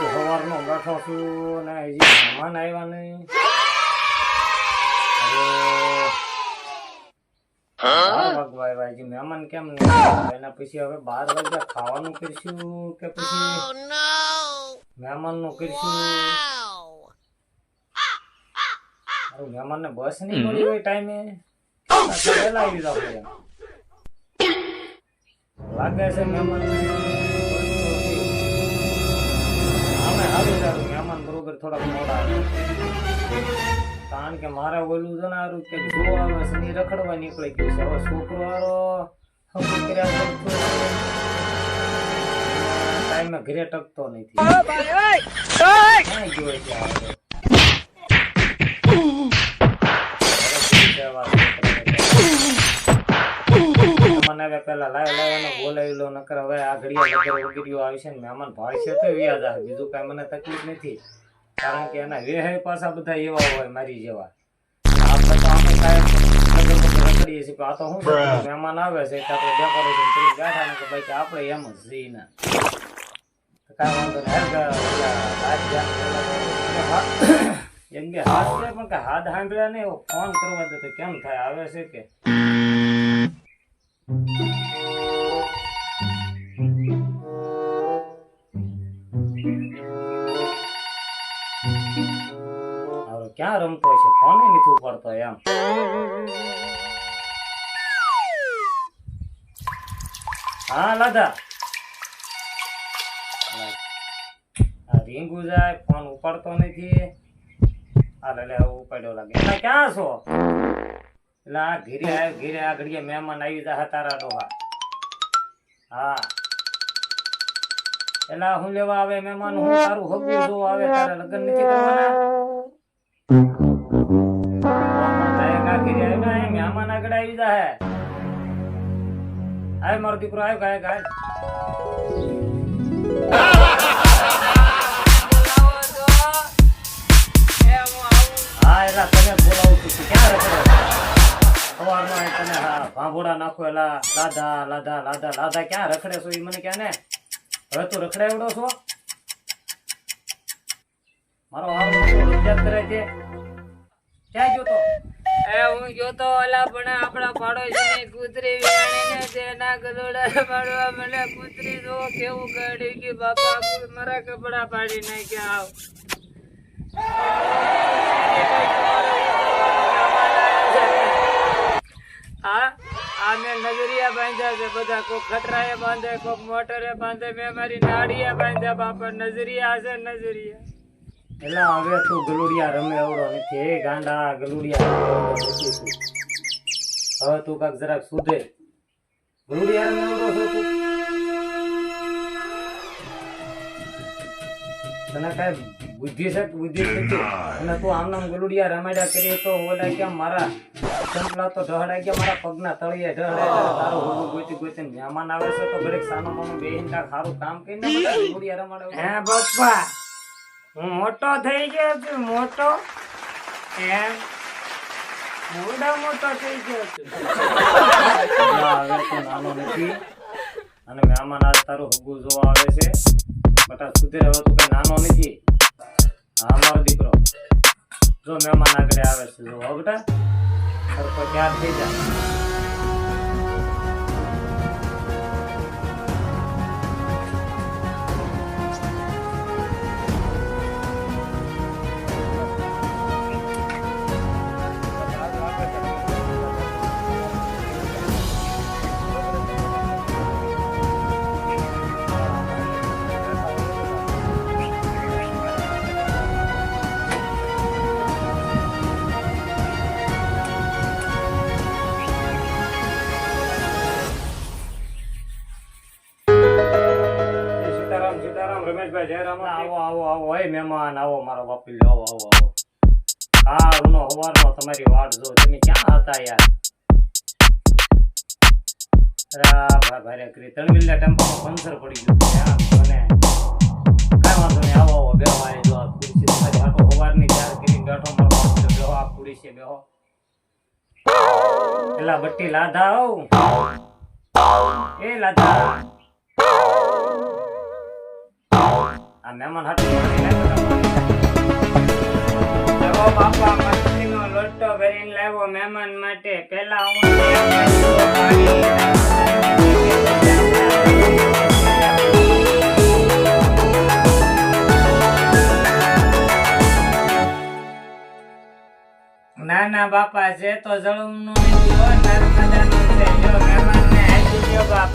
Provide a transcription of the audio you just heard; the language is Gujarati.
તો સવારનો બેઠો છું અને હજી મહેમાન આવ્યા નહીં. મહેમાન કેમ નહીં એના પછી હવે બાર વાગ્યા ખાવાનું કરશું કે પછી મહેમાનનું કરશું? મારું મહેમાનને બસ નહીં મળી હોય ટાઈમે? પહેલા આવી જાવ લાગે છે મહેમાન. થોડાક મોડા કારણ કે મારે ઓલું હારું કે જો આવે છે રખડવા નીકળી ગયું છે. હવે છોકરો ટાઈમે ઘરે ટકતો નથી? મને હવે પેલા લાય લાય એને બોલાવી લો નકર હવે આ ઘડિયા વગર આવી છે ને મહેમાન ભાઈ છે તો વ્યાજ આવે. બીજું કઈ મને તકલીફ નથી. કારણ કે એના વેહે પાછા બધા એવા હોય મારી જેવા. આપણે તો આમે કાંઈ વગર વગર રખડીએ છીએ આ તો શું મહેમાન આવે છે તો આપણે ડેકોરેશન કરી બેઠા ને કે ભાઈ કે આપણે એમ જ છીએ ને. કાંઈ વાંધો નહીં. હાલ કે ઓલા હાથ સાંભળ્યા નહીં ફોન કરવા દે તો કેમ થાય? આવે છે કે? ક્યાં રમતો છે? ફોન નથી ઉપાડતો એમ? હા, લાદા. રીંગુ જાય, ફોન ઉપાડતો નથી. આ લે ઉપાડ્યો લાગે. એટલે ક્યાં છો? એટલે આ ઘીરે આવ્યો ઘીરે આ ઘડીએ મહેમાન આવી જા તારા ડોહા. હા. એટલે હું લેવા આવે મહેમાન? હું તારું હગું જો આવે, તારે લગ્ન નથી કરવાના? મહેમાન જાય આગળ આવી જા હે આય મારો દીકરો આવ્યો ગાય ગાય. તને બોલાવું છું ક્યાં રખડે તને હા ભાંભોડા નાખો એલા લાદા લાદા લાદા લાદા ક્યાં રખડે છો એ મને ક્યાં ને હવે તું રખડાવડો છો મારો હારો રજત કરે છે. ક્યાં ગયો તો? એ હું ગયો તો ઓલા પણ આપણા પાડોશીની કૂતરી વિયાણીને તેના ગલોડા પાડવા મને કૂતરી જો કેવું કાઢી કે બાપા, મારા કપડા પાડી નાખ્યા, આવ. હા, આ મેં નજરિયા બાંધ્યા છે, બધા કોક ખટરાએ બાંધે, કોક મોટરે બાંધે, મેં મારી નાળિયા બાંધ્યા, બાપા નજરિયા છે નજરિયા. એલા હવે તું ગલુડિયા રમે એવડો નથી. એ ગાંડા, ગલુડિયા હવે તું કાક જરાક સુધે ગલુડિયા રમે એવડો છો તું. તને કઈ બુદ્ધિ છે બુદ્ધિ અને તું આમ નામ ગલુડિયા રમાડ્યા કરીએ તો ઓલા ક્યાં મારા ચંપલા તો ઢહડાઈ ગયા, મારા પગના તળિયે ઢહડાય તારું હોવું ગોતી ગોતી મહેમાન આવે છે તો ઘડીક સાનો માનો બેહીન સારું કામ કરીને ગલુડિયા રમાડે હે પપ્પા હું મોટો થઈ ગયો છું, મોટો. એમ. મોટા મોટો થઈ ગયો છું. હવે નાનો નથી. અને મહેમાન આજ તારું હગું જોવા આવે છે. બટા સુધીર હવે તું કઈ નાનો નથી. હા, મારો દીકરો. જો મહેમાન આગળ આવે છે જો હો બેટા. ત્યાર થઈ જા સીતારામ રમેશભાઈ, જયરામ. આવો આવો આવો. હે મહેમાન, આવો, મારો બાપી આવો આવો આવો. કાળનો હવારનો તમારી વાટ જો. તમે ક્યાં હતા યાર? રા ભાઈ ભારે કરી. તણવિલ્લા ટેમ્પોમાં પંચર પડી ગયું છે કાંઈ વાંધો નહીં. આવો આવો, બેહો આય જો ખુરશી તમારી હાટો હવારની ચાર કરીને બેઠો મારો બેહો, આ ખુરશી, બેહો. પેલા બટ્ટી લાધા આવ. એ લાધા. આ મહેમાન પાણી બાપા મસ્તીનો લોટો ભરીને લાવ્યો મહેમાન માટે. પેલા હું ત્યાં ના ના બાપા છે તો જળમનું હો, નર્મદાનું છે. જો મહેમાનને આપી દ્યો બાપ.